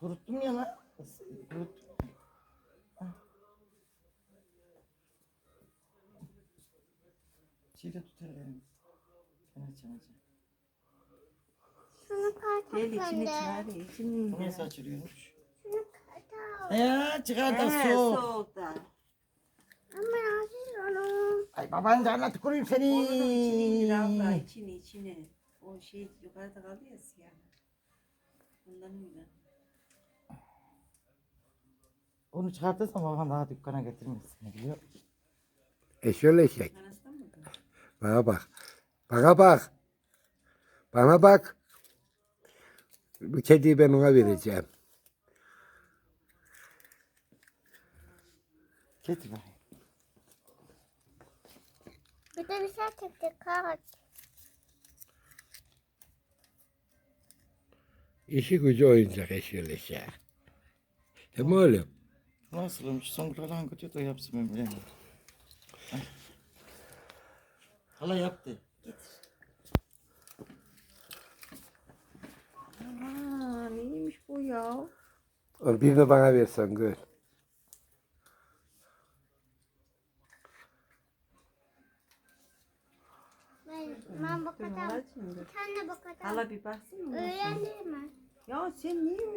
Kuruttum ya lan. Kurut. Çiğde tutar elimi. Çana çana çana. Şunu Gel içini kartaklandı. çağır. içini. Bu nasıl açılıyormuş? Şunu kartak. Ya çıkar da He, soğuk. soğukta. Ama nasıl onu? Ay baban canına tüküreyim seni. Onu da içini indir abla içini içini. O şey yukarıda kaldı ya siyah. Ondan öyle. Onu çıkartırsam baban daha dükkana getirmez seni biliyor? E. Anasından mı? Bana bak. Bana bak. Bana bak. Bu kediyi ben ona vereceğim. Getir bakayım. Bir de bir şey çekti kart. İşi gücü oyuncak eşyöyle şey. Değil mi oğlum? Nasılmış? Songül'e hangi kötü de yapsın ben bilemiyorum. Hala yaptı. Aa, neymiş bu ya? Onu birini bana versen gör. Ben, ben kadar. al şimdi. Sen de kadar. Hala bir baksana. Öğrendim mi? Ya sen niye